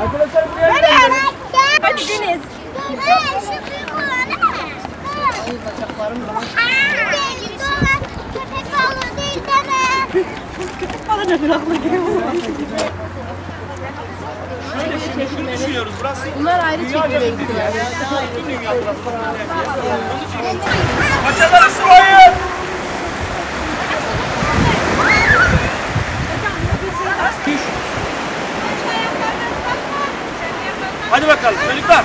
Arkadaşlar buraya gelin. Hadi Deniz. Şu büyük olan değil mi? Ay bacaklarım da. Büyük olan köpek balığı değil deme. Şöyle şimdi düşünüyoruz. Burası Bunlar ayrı çekime gittiler. Paçaları sıvayın. Düş. Hadi bakalım çocuklar.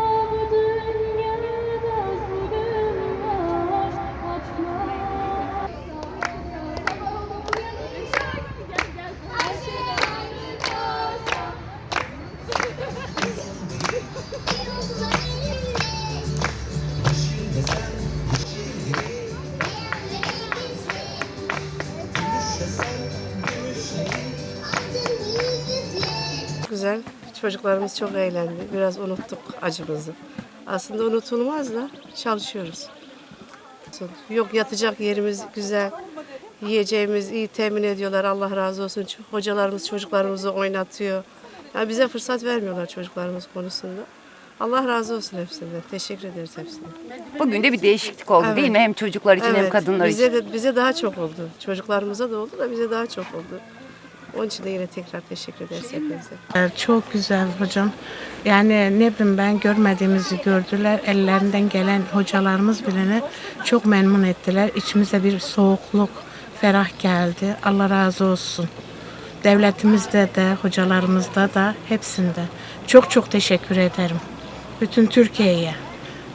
Çocuklarımız çok eğlendi. Biraz unuttuk acımızı. Aslında unutulmaz da çalışıyoruz. Yok yatacak yerimiz güzel. Yiyeceğimiz iyi temin ediyorlar. Allah razı olsun. Hocalarımız çocuklarımızı oynatıyor. Yani bize fırsat vermiyorlar çocuklarımız konusunda. Allah razı olsun hepsinden. Teşekkür ederiz hepsine. Bugün de bir değişiklik oldu değil mi? Hem çocuklar için hem kadınlar bize için. De, bize daha çok oldu. Çocuklarımıza da oldu da bize daha çok oldu. Onun için de yine tekrar teşekkür ederiz hepinize. Ee, Çok güzel hocam. Yani ne bileyim ben görmediğimizi gördüler. Ellerinden gelen hocalarımız bilene çok memnun ettiler. İçimize bir soğukluk, ferah geldi. Allah razı olsun. Devletimizde de, hocalarımızda da, hepsinde. Çok çok teşekkür ederim. Bütün Türkiye'ye.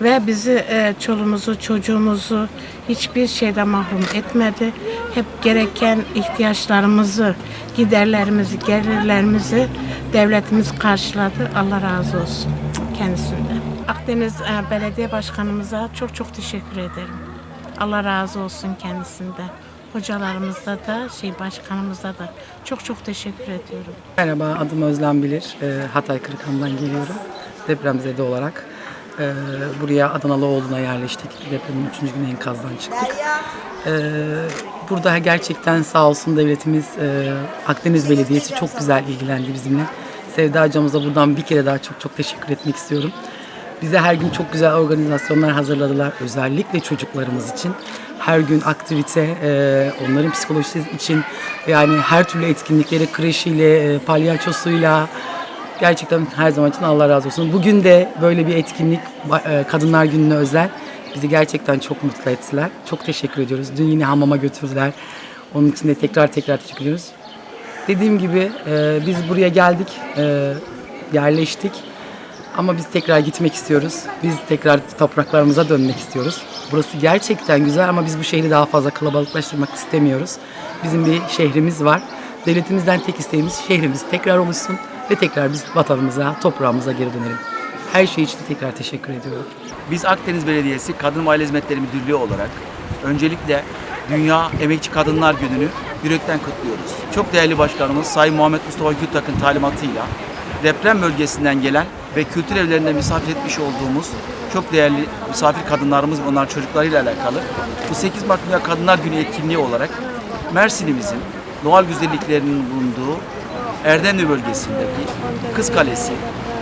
Ve bizi, e, çoluğumuzu, çocuğumuzu hiçbir şeyden mahrum etmedi. Hep gereken ihtiyaçlarımızı, giderlerimizi, gelirlerimizi devletimiz karşıladı. Allah razı olsun kendisinden. Akdeniz e, Belediye Başkanımıza çok çok teşekkür ederim. Allah razı olsun kendisinden. Hocalarımızda da, şey başkanımıza da çok çok teşekkür ediyorum. Merhaba, adım Özlem Bilir. Ee, Hatay Kırıkhan'dan geliyorum. Depremzede olarak. Ee, buraya Adanalıoğlu'na yerleştik. Depremin 3. günü enkazdan çıktık. Ee, burada gerçekten sağ olsun devletimiz e, Akdeniz Belediyesi çok güzel ilgilendi bizimle. Sevda hocamıza buradan bir kere daha çok çok teşekkür etmek istiyorum. Bize her gün çok güzel organizasyonlar hazırladılar. Özellikle çocuklarımız için. Her gün aktivite, e, onların psikolojisi için yani her türlü etkinlikleri kreşiyle, e, palyaçosuyla gerçekten her zaman için Allah razı olsun. Bugün de böyle bir etkinlik e, Kadınlar Günü'ne özel bizi gerçekten çok mutlu ettiler. Çok teşekkür ediyoruz. Dün yine hamama götürdüler. Onun için de tekrar tekrar teşekkür ediyoruz. Dediğim gibi e, biz buraya geldik, e, yerleştik. Ama biz tekrar gitmek istiyoruz. Biz tekrar topraklarımıza dönmek istiyoruz. Burası gerçekten güzel ama biz bu şehri daha fazla kalabalıklaştırmak istemiyoruz. Bizim bir şehrimiz var. Devletimizden tek isteğimiz şehrimiz tekrar oluşsun ve tekrar biz vatanımıza, toprağımıza geri dönelim. Her şey için tekrar teşekkür ediyorum. Biz Akdeniz Belediyesi Kadın ve Aile Hizmetleri Müdürlüğü olarak öncelikle Dünya Emekçi Kadınlar Günü'nü yürekten kutluyoruz. Çok değerli başkanımız Sayın Muhammed Mustafa Gültak'ın talimatıyla deprem bölgesinden gelen ve kültür evlerinde misafir etmiş olduğumuz çok değerli misafir kadınlarımız ve onların çocuklarıyla alakalı bu 8 Mart Dünya Kadınlar Günü etkinliği olarak Mersin'imizin doğal güzelliklerinin bulunduğu Erdemli bölgesindeki Kız Kalesi,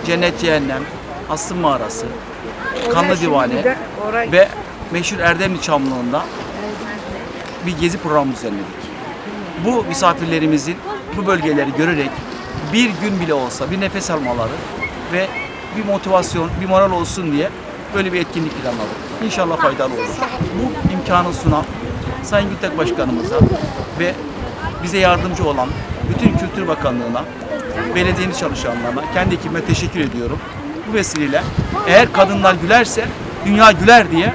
Cennet Cehennem, Aslı Mağarası, Kanlı Divane ve meşhur Erdemli Çamlığı'nda bir gezi programı düzenledik. Bu misafirlerimizin bu bölgeleri görerek bir gün bile olsa bir nefes almaları ve bir motivasyon, bir moral olsun diye böyle bir etkinlik planladık. İnşallah faydalı olur. Bu imkanı sunan Sayın Gültek Başkanımıza ve bize yardımcı olan bütün Kültür Bakanlığı'na, belediyenin çalışanlarına, kendi ekibime teşekkür ediyorum. Bu vesileyle eğer kadınlar gülerse dünya güler diye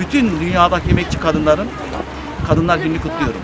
bütün dünyadaki emekçi kadınların Kadınlar Günü'nü kutluyorum.